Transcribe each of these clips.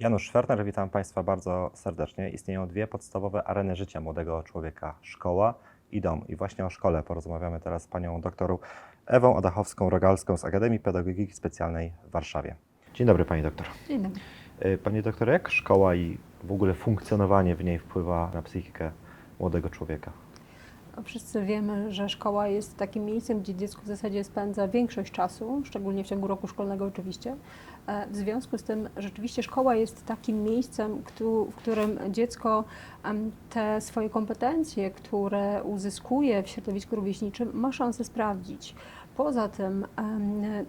Janusz Szwerner, witam Państwa bardzo serdecznie. Istnieją dwie podstawowe areny życia młodego człowieka: szkoła i dom. I właśnie o szkole porozmawiamy teraz z panią doktorą Ewą Odachowską-Rogalską z Akademii Pedagogiki Specjalnej w Warszawie. Dzień dobry pani doktor. Dzień dobry. Y, Panie doktor, jak szkoła i w ogóle funkcjonowanie w niej wpływa na psychikę młodego człowieka? Wszyscy wiemy, że szkoła jest takim miejscem, gdzie dziecko w zasadzie spędza większość czasu, szczególnie w ciągu roku szkolnego oczywiście. E, W związku z tym rzeczywiście szkoła jest takim miejscem, w którym dziecko te swoje kompetencje, które uzyskuje w środowisku rówieśniczym, ma szansę sprawdzić. Poza tym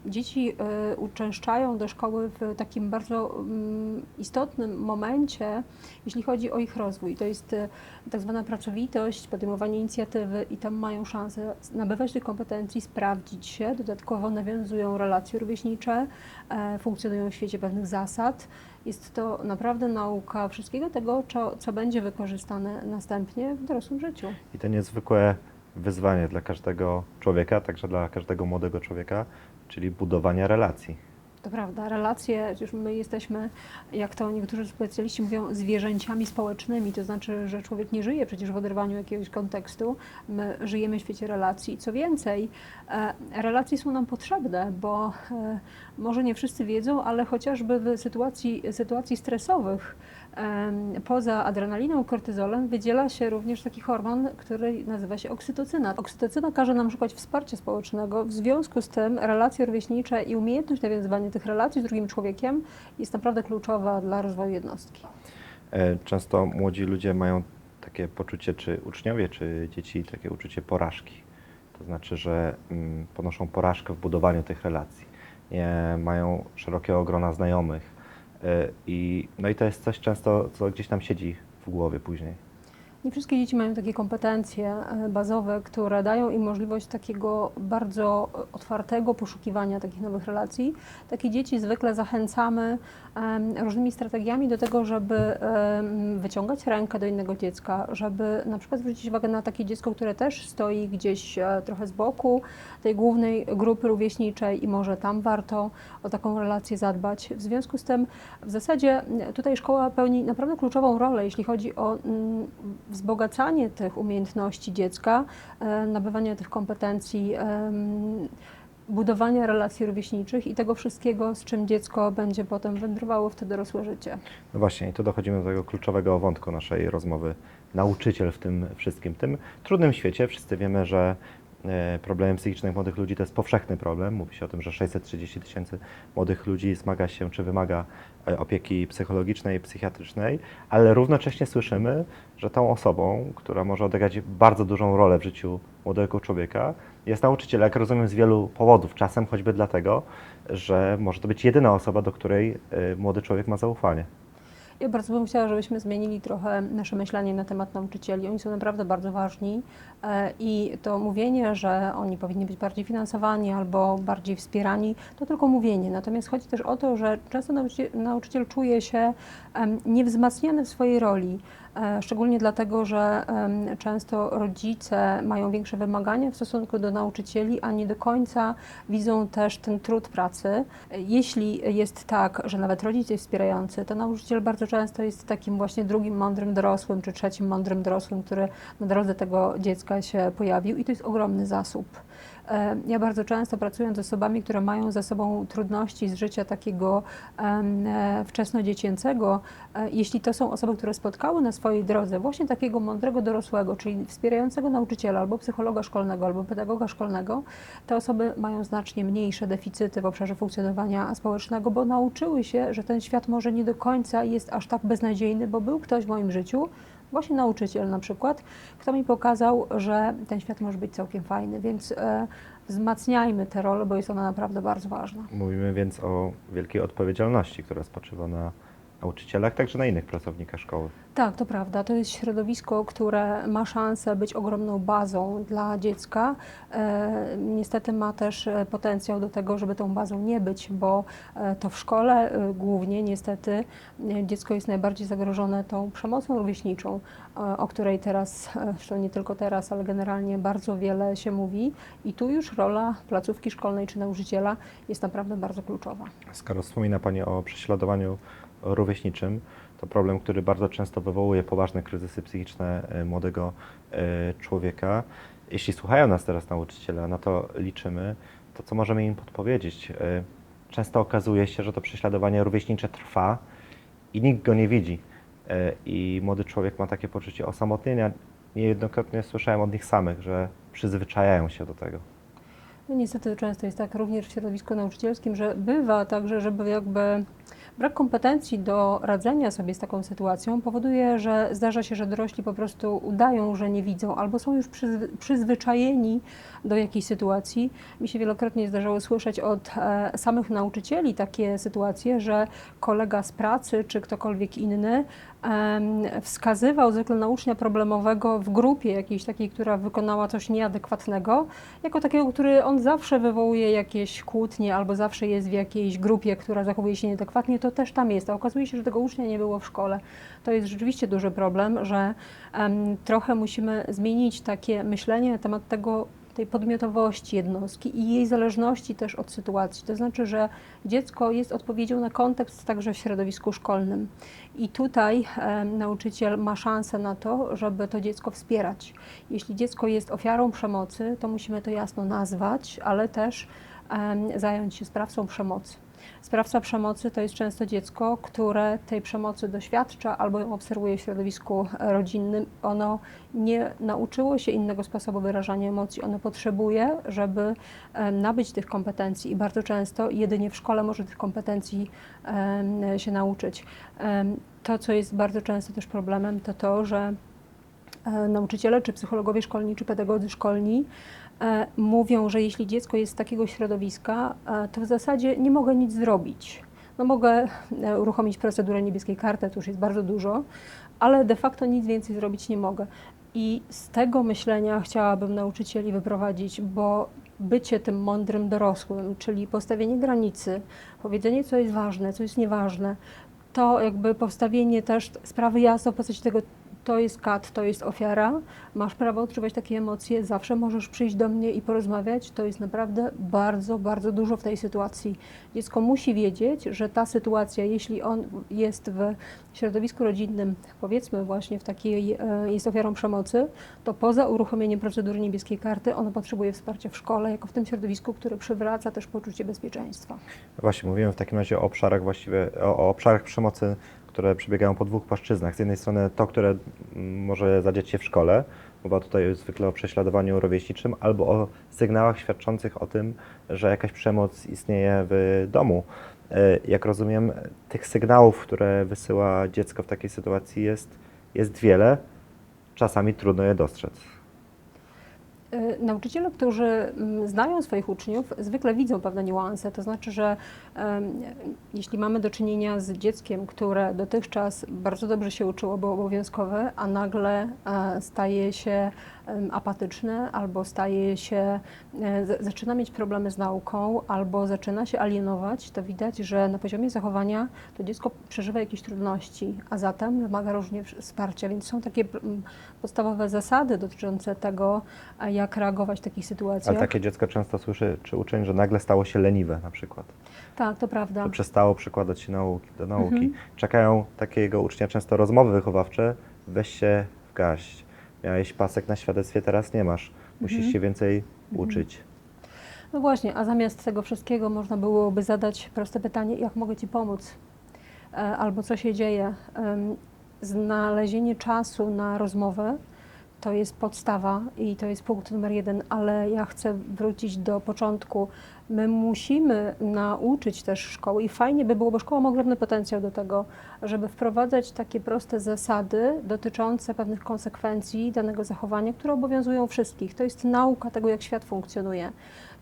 dzieci e, uczęszczają do szkoły w takim bardzo mm, istotnym momencie, jeśli chodzi o ich rozwój. To jest e, tak zwana pracowitość, podejmowanie inicjatywy i tam mają szansę nabywać tych kompetencji, sprawdzić się, dodatkowo nawiązują relacje rówieśnicze, e, funkcjonują w świecie pewnych zasad. Jest to naprawdę nauka wszystkiego tego, co, co będzie wykorzystane następnie w dorosłym życiu. I to niezwykłe wyzwanie dla każdego człowieka, także dla każdego młodego człowieka, czyli budowania relacji. To prawda, relacje, już my jesteśmy, jak to niektórzy specjaliści mówią, zwierzęciami społecznymi, to znaczy, że człowiek nie żyje przecież w oderwaniu jakiegoś kontekstu, my żyjemy w świecie relacji. Co więcej, e, relacje są nam potrzebne, bo e, może nie wszyscy wiedzą, ale chociażby w sytuacji, sytuacji stresowych, em, poza adrenaliną, kortyzolem, wydziela się również taki hormon, który nazywa się oksytocyna. Oksytocyna każe nam szukać wsparcia społecznego, w związku z tym relacje rówieśnicze i umiejętność nawiązywania tych relacji z drugim człowiekiem jest naprawdę kluczowa dla rozwoju jednostki. E, Często młodzi ludzie mają takie poczucie, czy uczniowie, czy dzieci, takie uczucie porażki. To znaczy, że mm, ponoszą porażkę w budowaniu tych relacji. Nie mają szerokiego grona znajomych. E, I, no i to jest coś często, co gdzieś tam siedzi w głowie później. Nie wszystkie dzieci mają takie kompetencje e, bazowe, które dają im możliwość takiego bardzo e, otwartego poszukiwania takich nowych relacji. Takie dzieci zwykle zachęcamy różnymi strategiami do tego, żeby wyciągać rękę do innego dziecka, żeby na przykład zwrócić uwagę na takie dziecko, które też stoi gdzieś e, trochę z boku tej głównej grupy rówieśniczej i może tam warto o taką relację zadbać. W związku z tym w zasadzie tutaj szkoła pełni naprawdę kluczową rolę, jeśli chodzi o mm, wzbogacanie tych umiejętności dziecka, e, nabywanie tych kompetencji, budowanie relacji rówieśniczych i tego wszystkiego, z czym dziecko będzie potem wędrowało w to dorosłe życie. No właśnie, i tu dochodzimy do tego kluczowego wątku naszej rozmowy. Nauczyciel w tym wszystkim. Tym trudnym świecie wszyscy wiemy, że e, problemy psychiczne młodych ludzi to jest powszechny problem. Mówi się o tym, że 630 tysięcy młodych ludzi zmaga się czy wymaga e, opieki psychologicznej, psychiatrycznej, ale równocześnie słyszymy, że tą osobą, która może odegrać bardzo dużą rolę w życiu młodego człowieka, jest nauczyciel, jak rozumiem, z wielu powodów. Czasem choćby dlatego, że może to być jedyna osoba, do której e, młody człowiek ma zaufanie. Ja bardzo bym chciała, żebyśmy zmienili trochę nasze myślenie na temat nauczycieli. Oni są naprawdę bardzo ważni e, i to mówienie, że oni powinni być bardziej finansowani albo bardziej wspierani, to tylko mówienie. Natomiast chodzi też o to, że często nauczyciel, nauczyciel czuje się niewzmacniany w swojej roli. E, Szczególnie dlatego, że często rodzice mają większe wymagania w stosunku do nauczycieli, a nie do końca widzą też ten trud pracy. Jeśli jest tak, że nawet rodzic jest wspierający, to nauczyciel bardzo często jest takim właśnie drugim mądrym dorosłym, czy trzecim mądrym dorosłym, który na drodze tego dziecka się pojawił i to jest ogromny zasób. E, Ja bardzo często pracując z osobami, które mają za sobą trudności z życia takiego e, wczesnodziecięcego, e, jeśli to są osoby, które spotkały na swojej drodze właśnie takiego mądrego dorosłego, czyli wspierającego nauczyciela albo psychologa szkolnego, albo pedagoga szkolnego, te osoby mają znacznie mniejsze deficyty w obszarze funkcjonowania społecznego, bo nauczyły się, że ten świat może nie do końca jest aż tak beznadziejny, bo był ktoś w moim życiu, właśnie nauczyciel na przykład, kto mi pokazał, że ten świat może być całkiem fajny, więc e, wzmacniajmy tę rolę, bo jest ona naprawdę bardzo ważna. Mówimy więc o wielkiej odpowiedzialności, która spoczywa na nauczycielach, także na innych pracownikach szkoły. Tak, to prawda. To jest środowisko, które ma szansę być ogromną bazą dla dziecka. E, niestety ma też e, potencjał do tego, żeby tą bazą nie być, bo e, to w szkole głównie niestety dziecko jest najbardziej zagrożone tą przemocą rówieśniczą, o której teraz, zresztą nie tylko teraz, ale generalnie bardzo wiele się mówi. I tu już rola placówki szkolnej czy nauczyciela jest naprawdę bardzo kluczowa. Skoro wspomina Pani o prześladowaniu rówieśniczym, to problem, który bardzo często wywołuje poważne kryzysy psychiczne e, młodego e, człowieka. Jeśli słuchają nas teraz nauczyciele, na to liczymy, to co możemy im podpowiedzieć? E, Często okazuje się, że to prześladowanie rówieśnicze trwa i nikt go nie widzi. I młody człowiek ma takie poczucie osamotnienia. Niejednokrotnie słyszałem od nich samych, że przyzwyczajają się do tego. No niestety często jest tak również w środowisku nauczycielskim, że bywa także, żeby jakby brak kompetencji do radzenia sobie z taką sytuacją powoduje, że zdarza się, że dorośli po prostu udają, że nie widzą albo są już przyzwy- przyzwyczajeni do jakiejś sytuacji. Mi się wielokrotnie zdarzało słyszeć od e, samych nauczycieli takie sytuacje, że kolega z pracy czy ktokolwiek inny wskazywał zwykle na ucznia problemowego w grupie jakiejś takiej, która wykonała coś nieadekwatnego, jako takiego, który on zawsze wywołuje jakieś kłótnie albo zawsze jest w jakiejś grupie, która zachowuje się nieadekwatnie, to też tam jest. A okazuje się, że tego ucznia nie było w szkole. To jest rzeczywiście duży problem, że em, trochę musimy zmienić takie myślenie na temat tego, tej podmiotowości jednostki i jej zależności też od sytuacji. To znaczy, że dziecko jest odpowiedzią na kontekst także w środowisku szkolnym. I tutaj em, nauczyciel ma szansę na to, żeby to dziecko wspierać. Jeśli dziecko jest ofiarą przemocy, to musimy to jasno nazwać, ale też em, zająć się sprawcą przemocy. Sprawca przemocy to jest często dziecko, które tej przemocy doświadcza albo ją obserwuje w środowisku rodzinnym. Ono nie nauczyło się innego sposobu wyrażania emocji. Ono potrzebuje, żeby nabyć tych kompetencji i bardzo często jedynie w szkole może tych kompetencji się nauczyć. To, co jest bardzo często też problemem, to to, że nauczyciele, czy psychologowie szkolni, czy pedagodzy szkolni e, mówią, że jeśli dziecko jest z takiego środowiska, e, to w zasadzie nie mogę nic zrobić. No mogę e, uruchomić procedurę niebieskiej karty, to już jest bardzo dużo, ale de facto nic więcej zrobić nie mogę. I z tego myślenia chciałabym nauczycieli wyprowadzić, bo bycie tym mądrym dorosłym, czyli postawienie granicy, powiedzenie, co jest ważne, co jest nieważne, to jakby postawienie też sprawy jasno w postaci tego, to jest kat, to jest ofiara, masz prawo odczuwać takie emocje, zawsze możesz przyjść do mnie i porozmawiać. To jest naprawdę bardzo, bardzo dużo w tej sytuacji. Dziecko musi wiedzieć, że ta sytuacja, jeśli on jest w środowisku rodzinnym, powiedzmy właśnie w takiej, e, jest ofiarą przemocy, to poza uruchomieniem procedury niebieskiej karty, ono potrzebuje wsparcia w szkole, jako w tym środowisku, które przywraca też poczucie bezpieczeństwa. Właśnie, mówimy w takim razie o obszarach właściwie, o, o obszarach przemocy, które przebiegają po dwóch płaszczyznach. Z jednej strony to, które może zadzieć się w szkole, mowa tutaj zwykle o prześladowaniu rówieśniczym, albo o sygnałach świadczących o tym, że jakaś przemoc istnieje w domu. E, Jak rozumiem, tych sygnałów, które wysyła dziecko w takiej sytuacji jest, jest wiele, czasami trudno je dostrzec. Y, Nauczyciele, którzy mm, znają swoich uczniów, zwykle widzą pewne niuanse. To znaczy, że jeśli mamy do czynienia z dzieckiem, które dotychczas bardzo dobrze się uczyło, było obowiązkowe, a nagle e, staje się apatyczne albo staje się, e, zaczyna mieć problemy z nauką albo zaczyna się alienować, to widać, że na poziomie zachowania to dziecko przeżywa jakieś trudności, a zatem wymaga również wsparcia. Więc są takie podstawowe zasady dotyczące tego, a jak reagować w takich sytuacjach. Ale takie dziecko często słyszy, czy uczeń, że nagle stało się leniwe na przykład. Tak, to prawda. że przestało przykładać się nauki, do nauki. Mhm. Czekają takiego ucznia często rozmowy wychowawcze, weź się w gaść. Miałeś pasek na świadectwie, teraz nie masz. Musisz Mhm. się więcej uczyć. No właśnie, a zamiast tego wszystkiego można byłoby zadać proste pytanie, jak mogę Ci pomóc? E, Albo co się dzieje? Znalezienie czasu na rozmowę to jest podstawa i to jest punkt numer jeden, ale ja chcę wrócić do początku. My musimy nauczyć też szkoły i fajnie by było, bo szkoła ma ogromny potencjał do tego, żeby wprowadzać takie proste zasady dotyczące pewnych konsekwencji danego zachowania, które obowiązują wszystkich. To jest nauka tego, jak świat funkcjonuje.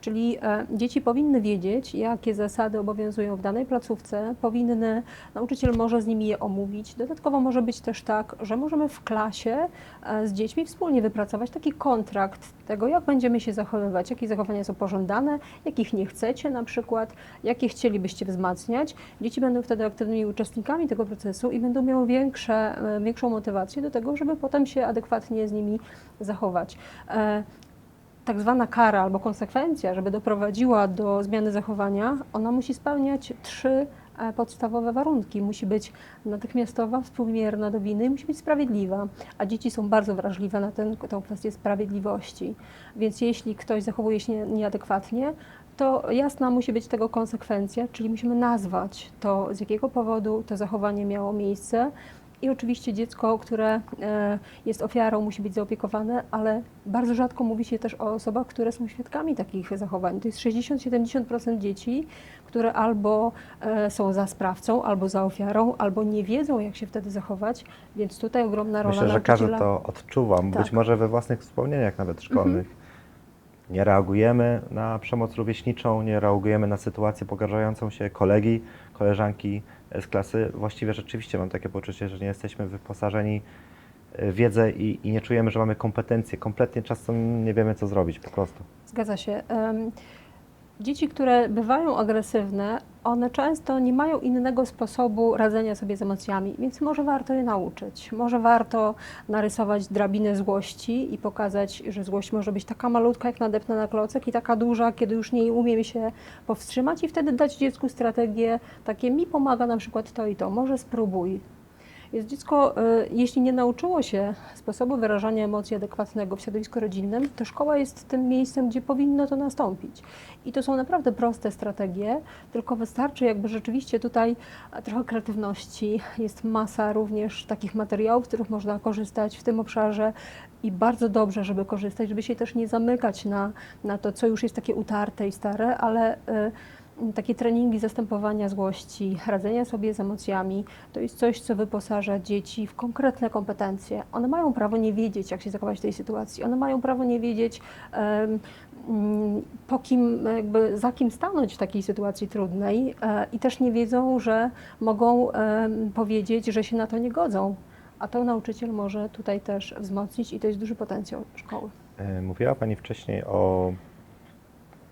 Czyli e, dzieci powinny wiedzieć, jakie zasady obowiązują w danej placówce, powinny, nauczyciel może z nimi je omówić. Dodatkowo może być też tak, że możemy w klasie e, z dziećmi wspólnie wypracować taki kontrakt tego, jak będziemy się zachowywać, jakie zachowania są pożądane, jakich nie chcecie na przykład, jakie chcielibyście wzmacniać. Dzieci będą wtedy aktywnymi uczestnikami tego procesu i będą miały większe, e, większą motywację do tego, żeby potem się adekwatnie z nimi zachować. Tak zwana kara albo konsekwencja, żeby doprowadziła do zmiany zachowania, ona musi spełniać trzy e, podstawowe warunki. Musi być natychmiastowa, współmierna do winy, i musi być sprawiedliwa. A dzieci są bardzo wrażliwe na tę kwestię sprawiedliwości. Więc jeśli ktoś zachowuje się nie- nieadekwatnie, to jasna musi być tego konsekwencja, czyli musimy nazwać to, z jakiego powodu to zachowanie miało miejsce. I oczywiście dziecko, które e, jest ofiarą, musi być zaopiekowane, ale bardzo rzadko mówi się też o osobach, które są świadkami takich zachowań. To jest 60-70% dzieci, które albo e, są za sprawcą, albo za ofiarą, albo nie wiedzą, jak się wtedy zachować, więc tutaj ogromna rola Myślę, że każdy nauczyciela. to odczuwam, być Tak. może we własnych wspomnieniach nawet szkolnych. Nie reagujemy na przemoc rówieśniczą, nie reagujemy na sytuację pogarszającą się kolegi, koleżanki z klasy. Właściwie rzeczywiście mam takie poczucie, że nie jesteśmy wyposażeni w wiedzę i, i nie czujemy, że mamy kompetencje. Kompletnie czasem nie wiemy, co zrobić po prostu. Zgadza się. Em, Dzieci, które bywają agresywne, one często nie mają innego sposobu radzenia sobie z emocjami, więc może warto je nauczyć. Może warto narysować drabinę złości i pokazać, że złość może być taka malutka, jak nadepnę na klocek, i taka duża, kiedy już nie umiem się powstrzymać, i wtedy dać dziecku strategię takie: mi pomaga na przykład to i to, może spróbuj. Jest dziecko, y, jeśli nie nauczyło się sposobu wyrażania emocji adekwatnego w środowisku rodzinnym, to szkoła jest tym miejscem, gdzie powinno to nastąpić. I to są naprawdę proste strategie, tylko wystarczy jakby rzeczywiście tutaj e, trochę kreatywności. Jest masa również takich materiałów, z których można korzystać w tym obszarze i bardzo dobrze, żeby korzystać, żeby się też nie zamykać na, na to, co już jest takie utarte i stare, ale y, takie treningi zastępowania złości, radzenia sobie z emocjami, to jest coś, co wyposaża dzieci w konkretne kompetencje. One mają prawo nie wiedzieć, jak się zachować w tej sytuacji. One mają prawo nie wiedzieć, po kim, jakby za kim stanąć w takiej sytuacji trudnej e, i też nie wiedzą, że mogą powiedzieć, że się na to nie godzą. A to nauczyciel może tutaj też wzmocnić i to jest duży potencjał szkoły. E, Mówiła Pani wcześniej o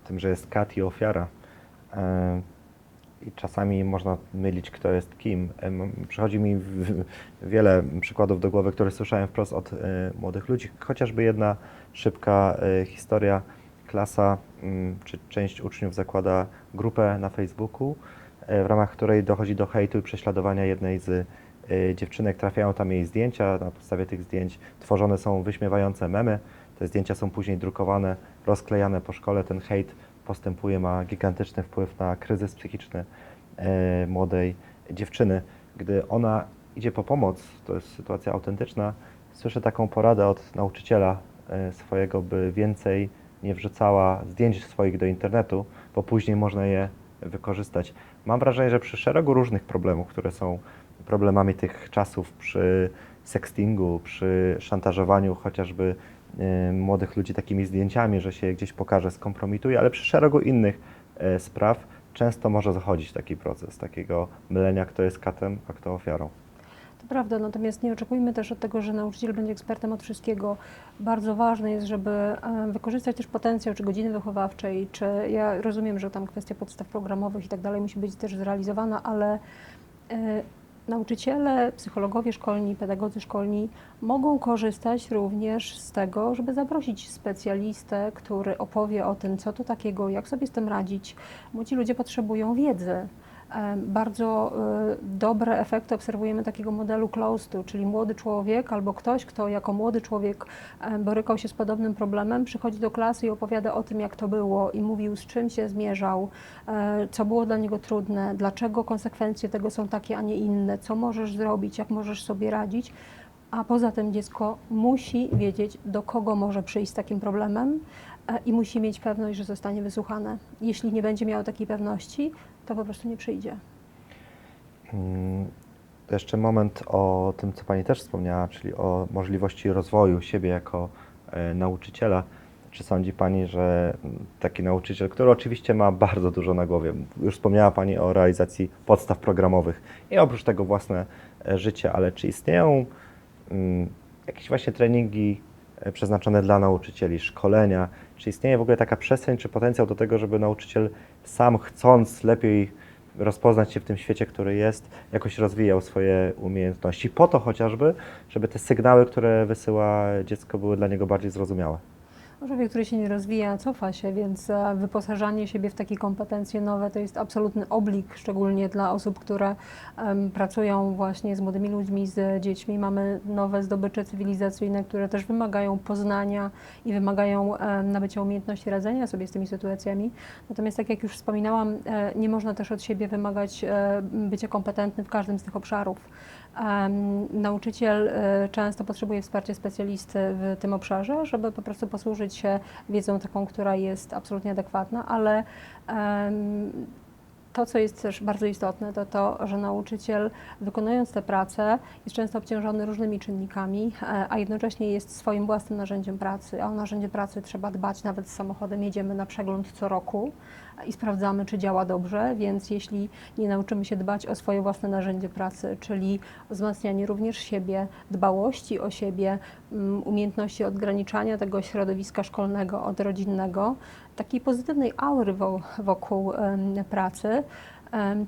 tym, że jest kat i ofiara. E, I czasami można mylić, kto jest kim. E, Przychodzi mi wiele przykładów do głowy, które słyszałem wprost od e, młodych ludzi. Chociażby jedna szybka historia. Klasa czy część uczniów zakłada grupę na Facebooku, w ramach której dochodzi do hejtu i prześladowania jednej z dziewczynek. Trafiają tam jej zdjęcia. Na podstawie tych zdjęć tworzone są wyśmiewające memy. Te zdjęcia są później drukowane, rozklejane po szkole. Ten hejt postępuje, ma gigantyczny wpływ na kryzys psychiczny e, młodej dziewczyny. Gdy ona idzie po pomoc, to jest sytuacja autentyczna, słyszę taką poradę od nauczyciela e, swojego, by więcej nie wrzucała zdjęć swoich do internetu, bo później można je wykorzystać. Mam wrażenie, że przy szeregu różnych problemów, które są problemami tych czasów, przy sextingu, przy szantażowaniu chociażby młodych ludzi takimi zdjęciami, że się gdzieś pokaże, skompromituje, ale przy szeregu innych e, spraw często może zachodzić taki proces takiego mylenia, kto jest katem, a kto ofiarą. To prawda, natomiast nie oczekujmy też od tego, że nauczyciel będzie ekspertem od wszystkiego. Bardzo ważne jest, żeby e, wykorzystać też potencjał, czy godziny wychowawczej, czy ja rozumiem, że tam kwestia podstaw programowych i tak dalej musi być też zrealizowana, ale e, nauczyciele, psychologowie szkolni, pedagodzy szkolni mogą korzystać również z tego, żeby zaprosić specjalistę, który opowie o tym, co to takiego, jak sobie z tym radzić. Młodzi ludzie potrzebują wiedzy. Bardzo y, dobre efekty obserwujemy takiego modelu close-to, czyli młody człowiek albo ktoś, kto jako młody człowiek borykał się z podobnym problemem, przychodzi do klasy i opowiada o tym, jak to było i mówił, z czym się zmierzał, e, co było dla niego trudne, dlaczego konsekwencje tego są takie, a nie inne, co możesz zrobić, jak możesz sobie radzić. A poza tym dziecko musi wiedzieć, do kogo może przyjść z takim problemem e, i musi mieć pewność, że zostanie wysłuchane. Jeśli nie będzie miało takiej pewności, to po prostu nie przyjdzie. Mm, to Jeszcze moment o tym, co Pani też wspomniała, czyli o możliwości rozwoju siebie jako e, nauczyciela. Czy sądzi Pani, że mm, taki nauczyciel, który oczywiście ma bardzo dużo na głowie, już wspomniała Pani o realizacji podstaw programowych i oprócz tego własne e, życie, ale czy istnieją mm, jakieś właśnie treningi przeznaczone dla nauczycieli, szkolenia? Czy istnieje w ogóle taka przestrzeń czy potencjał do tego, żeby nauczyciel sam chcąc lepiej rozpoznać się w tym świecie, który jest, jakoś rozwijał swoje umiejętności, po to chociażby, żeby te sygnały, które wysyła dziecko, były dla niego bardziej zrozumiałe. Człowiek, który się nie rozwija, cofa się, więc e, wyposażanie siebie w takie kompetencje nowe to jest absolutny oblik, szczególnie dla osób, które em, pracują właśnie z młodymi ludźmi, z dziećmi. Mamy nowe zdobycze cywilizacyjne, które też wymagają poznania i wymagają em, nabycia umiejętności radzenia sobie z tymi sytuacjami. Natomiast tak jak już wspominałam, e, nie można też od siebie wymagać bycia kompetentnym w każdym z tych obszarów. Nauczyciel często potrzebuje wsparcia specjalisty w tym obszarze, żeby po prostu posłużyć się wiedzą taką, która jest absolutnie adekwatna, ale to, co jest też bardzo istotne, to to, że nauczyciel wykonując tę pracę jest często obciążony różnymi czynnikami, e, a jednocześnie jest swoim własnym narzędziem pracy. A o narzędzie pracy trzeba dbać nawet z samochodem. Jedziemy na przegląd co roku i sprawdzamy, czy działa dobrze, więc jeśli nie nauczymy się dbać o swoje własne narzędzie pracy, czyli wzmacnianie również siebie, dbałości o siebie, mm, umiejętności odgraniczania tego środowiska szkolnego od rodzinnego, takiej pozytywnej aury wo- wokół pracy,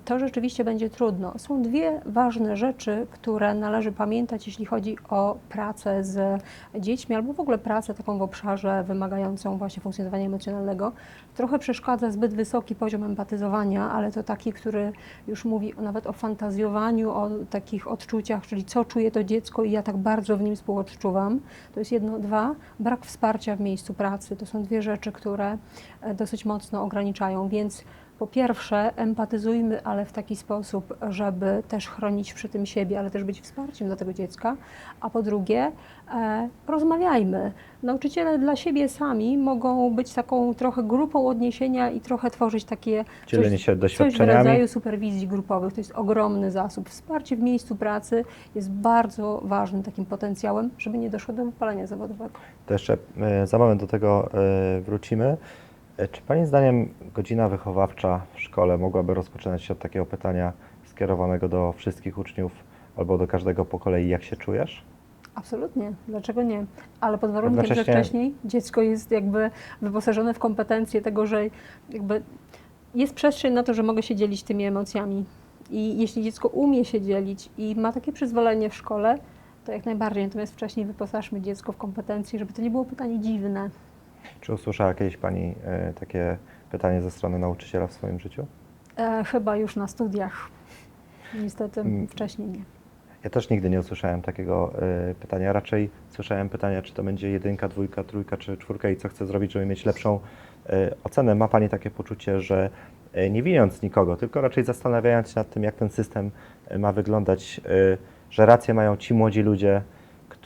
to rzeczywiście będzie trudno. Są dwie ważne rzeczy, które należy pamiętać, jeśli chodzi o pracę z dziećmi albo w ogóle pracę taką w obszarze wymagającą właśnie funkcjonowania emocjonalnego. Trochę przeszkadza zbyt wysoki poziom empatyzowania, ale to taki, który już mówi nawet o fantazjowaniu, o takich odczuciach, czyli co czuje to dziecko i ja tak bardzo w nim współodczuwam. To jest jedno. Dwa, brak wsparcia w miejscu pracy. To są dwie rzeczy, które e, dosyć mocno ograniczają, więc po pierwsze, empatyzujmy, ale w taki sposób, żeby też chronić przy tym siebie, ale też być wsparciem dla tego dziecka. A po drugie, e, rozmawiajmy. Nauczyciele dla siebie sami mogą być taką trochę grupą odniesienia i trochę tworzyć takie Dzielenie coś, się coś w doświadczeniami. rodzaju superwizji grupowych. To jest ogromny zasób. Wsparcie w miejscu pracy jest bardzo ważnym takim potencjałem, żeby nie doszło do wypalenia zawodowego. To jeszcze e, za moment do tego e, wrócimy. E, Czy Pani zdaniem godzina wychowawcza w szkole mogłaby rozpoczynać się od takiego pytania skierowanego do wszystkich uczniów albo do każdego po kolei, jak się czujesz? Absolutnie, dlaczego nie? Ale pod warunkiem, że Jednocześnie- wcześniej dziecko jest jakby wyposażone w kompetencje tego, że jakby jest przestrzeń na to, że mogę się dzielić tymi emocjami. I jeśli dziecko umie się dzielić i ma takie przyzwolenie w szkole, to jak najbardziej. Natomiast wcześniej wyposażmy dziecko w kompetencje, żeby to nie było pytanie dziwne. Czy usłyszała kiedyś Pani e, takie pytanie ze strony nauczyciela w swoim życiu? E, chyba już na studiach. Niestety Mm. wcześniej nie. Ja też nigdy nie usłyszałem takiego e, pytania. Raczej słyszałem pytania, czy to będzie jedynka, dwójka, trójka czy czwórka i co chcę zrobić, żeby mieć lepszą e, ocenę. Ma Pani takie poczucie, że e, nie winiąc nikogo, tylko raczej zastanawiając się nad tym, jak ten system ma wyglądać, e, że rację mają ci młodzi ludzie,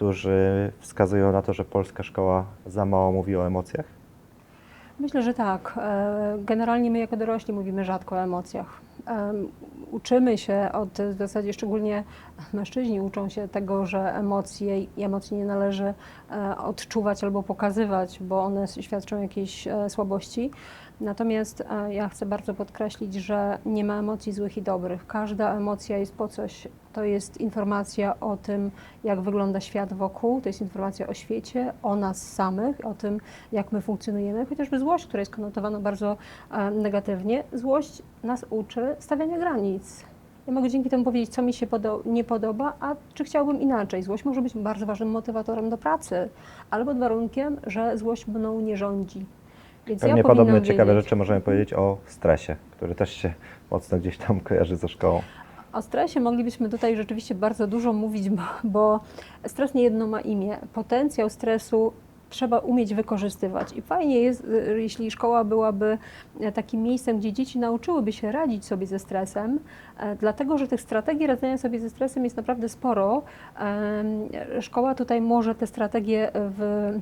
którzy wskazują na to, że polska szkoła za mało mówi o emocjach? Myślę, że tak. E, Generalnie my jako dorośli mówimy rzadko o emocjach. Em, Uczymy się od, w zasadzie szczególnie mężczyźni uczą się tego, że emocje i emocji nie należy e, odczuwać albo pokazywać, bo one świadczą jakiejś e, słabości. Natomiast e, ja chcę bardzo podkreślić, że nie ma emocji złych i dobrych. Każda emocja jest po coś. To jest informacja o tym, jak wygląda świat wokół, to jest informacja o świecie, o nas samych, o tym, jak my funkcjonujemy. Chociażby złość, która jest konotowana bardzo e, negatywnie, złość nas uczy stawiania granic. Ja mogę dzięki temu powiedzieć, co mi się podo- nie podoba, a czy chciałbym inaczej. Złość może być bardzo ważnym motywatorem do pracy, ale pod warunkiem, że złość mną nie rządzi. Więc Pewnie ja podobne powinnam ciekawe wiedzieć. rzeczy możemy powiedzieć o stresie, który też się mocno gdzieś tam kojarzy ze szkołą. O stresie moglibyśmy tutaj rzeczywiście bardzo dużo mówić, bo, bo stres nie jedno ma imię. Potencjał stresu trzeba umieć wykorzystywać. I fajnie jest, y, jeśli szkoła byłaby e, takim miejscem, gdzie dzieci nauczyłyby się radzić sobie ze stresem, e, dlatego że tych strategii radzenia sobie ze stresem jest naprawdę sporo. Szkoła tutaj może te strategie w,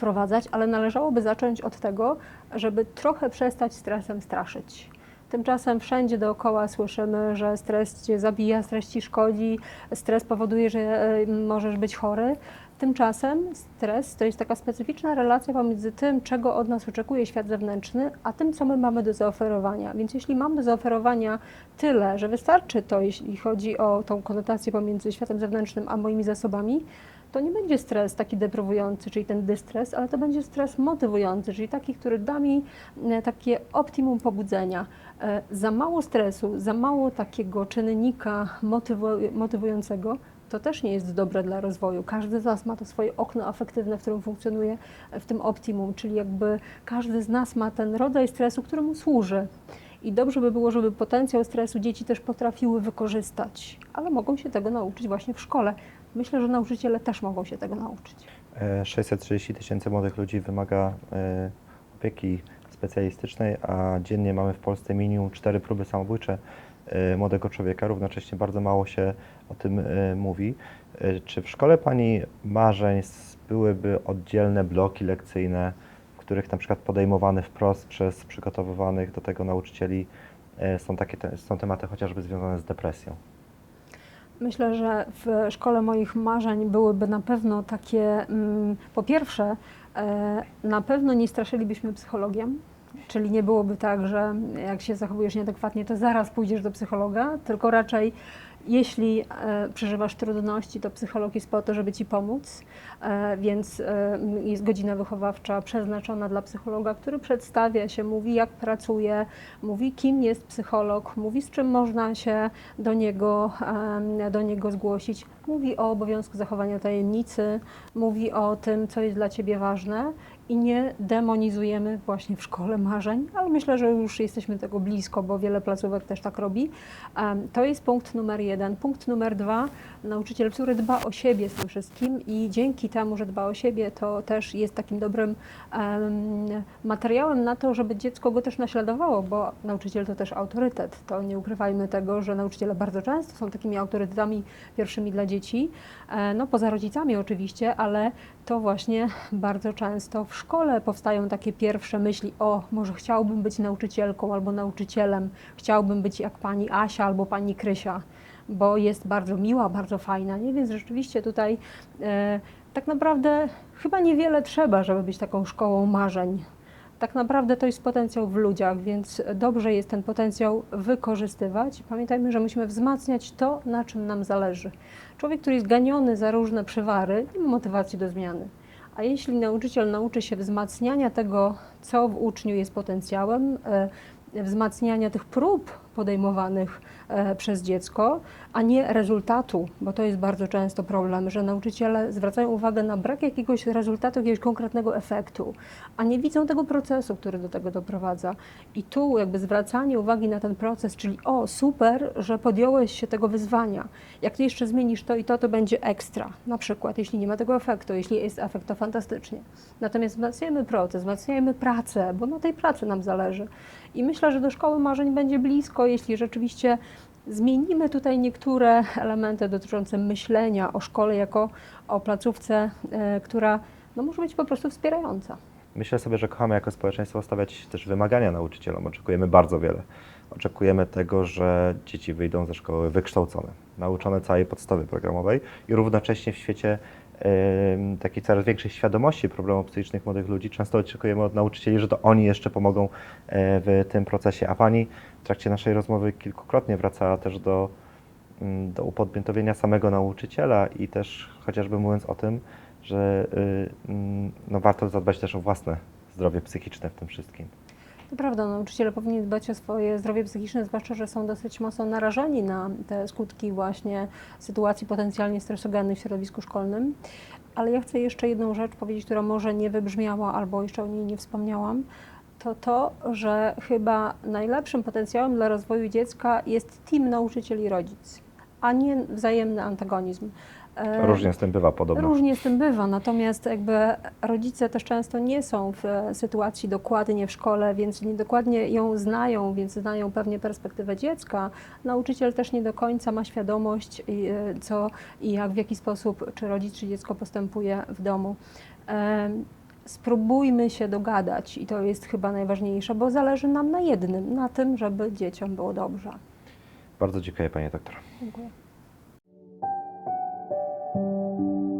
wprowadzać, ale należałoby zacząć od tego, żeby trochę przestać stresem straszyć. Tymczasem wszędzie dookoła słyszymy, że stres cię zabija, stres ci szkodzi, stres powoduje, że e, możesz być chory. Tymczasem stres to jest taka specyficzna relacja pomiędzy tym, czego od nas oczekuje świat zewnętrzny, a tym, co my mamy do zaoferowania. Więc jeśli mam do zaoferowania tyle, że wystarczy to, jeśli chodzi o tą konotację pomiędzy światem zewnętrznym a moimi zasobami, to nie będzie stres taki deprywujący, czyli ten dystres, ale to będzie stres motywujący, czyli taki, który da mi e, takie optimum pobudzenia. E, Za mało stresu, za mało takiego czynnika motywu- motywującego to też nie jest dobre dla rozwoju. Każdy z nas ma to swoje okno afektywne, w którym funkcjonuje w tym optimum, czyli jakby każdy z nas ma ten rodzaj stresu, który mu służy. I dobrze by było, żeby potencjał stresu dzieci też potrafiły wykorzystać, ale mogą się tego nauczyć właśnie w szkole. Myślę, że nauczyciele też mogą się tego nauczyć. E, 630 tysięcy młodych ludzi wymaga e, opieki specjalistycznej, a dziennie mamy w Polsce minimum cztery próby samobójcze e, młodego człowieka. Równocześnie bardzo mało się o tym e, mówi. E, Czy w szkole Pani marzeń byłyby oddzielne bloki lekcyjne, w których na przykład podejmowane wprost przez przygotowywanych do tego nauczycieli e, są, takie są tematy chociażby związane z depresją? Myślę, że w szkole moich marzeń byłyby na pewno takie, mm, po pierwsze, e, na pewno nie straszylibyśmy psychologiem, czyli nie byłoby tak, że jak się zachowujesz nieadekwatnie, to zaraz pójdziesz do psychologa, tylko raczej jeśli e, przeżywasz trudności, to psycholog jest po to, żeby ci pomóc, e, więc e, jest godzina wychowawcza przeznaczona dla psychologa, który przedstawia się, mówi jak pracuje, mówi kim jest psycholog, mówi z czym można się do niego, do niego zgłosić. Mówi o obowiązku zachowania tajemnicy, mówi o tym, co jest dla Ciebie ważne i nie demonizujemy właśnie w szkole marzeń, ale myślę, że już jesteśmy tego blisko, bo wiele placówek też tak robi. To jest punkt numer jeden. Punkt numer dwa, nauczyciel, który dba o siebie z tym wszystkim i dzięki temu, że dba o siebie, to też jest takim dobrym em, materiałem na to, żeby dziecko go też naśladowało, bo nauczyciel to też autorytet. To nie ukrywajmy tego, że nauczyciele bardzo często są takimi autorytetami pierwszymi dla dzieci, e, no poza rodzicami oczywiście, ale to właśnie bardzo często w szkole powstają takie pierwsze myśli, o może chciałbym być nauczycielką albo nauczycielem, chciałbym być jak pani Asia albo pani Krysia, bo jest bardzo miła, bardzo fajna, nie? Więc rzeczywiście tutaj e, tak naprawdę chyba niewiele trzeba, żeby być taką szkołą marzeń. Tak naprawdę to jest potencjał w ludziach, więc dobrze jest ten potencjał wykorzystywać. Pamiętajmy, że musimy wzmacniać to, na czym nam zależy. Człowiek, który jest ganiony za różne przywary, nie ma motywacji do zmiany. A jeśli nauczyciel nauczy się wzmacniania tego, co w uczniu jest potencjałem, e, wzmacniania tych prób podejmowanych e, przez dziecko, a nie rezultatu, bo to jest bardzo często problem, że nauczyciele zwracają uwagę na brak jakiegoś rezultatu, jakiegoś konkretnego efektu, a nie widzą tego procesu, który do tego doprowadza. I tu jakby zwracanie uwagi na ten proces, czyli o super, że podjąłeś się tego wyzwania. Jak ty jeszcze zmienisz to i to, to będzie ekstra. Na przykład, jeśli nie ma tego efektu, jeśli jest efekt, to fantastycznie. Natomiast wzmacniajmy proces, wzmacniajmy pracę, bo na tej pracy nam zależy. I myślę, że do szkoły marzeń będzie blisko, jeśli rzeczywiście zmienimy tutaj niektóre elementy dotyczące myślenia o szkole jako o placówce, e, która no, może być po prostu wspierająca. Myślę sobie, że kochamy jako społeczeństwo stawiać też wymagania nauczycielom. Oczekujemy bardzo wiele. Oczekujemy tego, że dzieci wyjdą ze szkoły wykształcone, nauczone całej podstawy programowej i równocześnie w świecie takiej coraz większej świadomości problemów psychicznych młodych ludzi często oczekujemy od nauczycieli, że to oni jeszcze pomogą e, w tym procesie. A Pani w trakcie naszej rozmowy kilkukrotnie wracała też do, mm, do upodmiotowienia samego nauczyciela i też chociażby mówiąc o tym, że y, mm, no, warto zadbać też o własne zdrowie psychiczne w tym wszystkim. To prawda, nauczyciele powinni dbać o swoje zdrowie psychiczne, zwłaszcza, że są dosyć mocno narażeni na te skutki właśnie sytuacji potencjalnie stresogennych w środowisku szkolnym. Ale ja chcę jeszcze jedną rzecz powiedzieć, która może nie wybrzmiała albo jeszcze o niej nie wspomniałam. To to, że chyba najlepszym potencjałem dla rozwoju dziecka jest team nauczyciel i rodzic, a nie wzajemny antagonizm. E, Różnie z tym bywa podobno. Różnie z tym bywa, natomiast jakby rodzice też często nie są w e, sytuacji dokładnie w szkole, więc nie dokładnie ją znają, więc znają pewnie perspektywę dziecka. Nauczyciel też nie do końca ma świadomość, e, co i jak, w jaki sposób, czy rodzic, czy dziecko postępuje w domu. Spróbujmy się dogadać i to jest chyba najważniejsze, bo zależy nam na jednym, na tym, żeby dzieciom było dobrze. Bardzo dziękuję Panie doktor. Dziękuję. うん。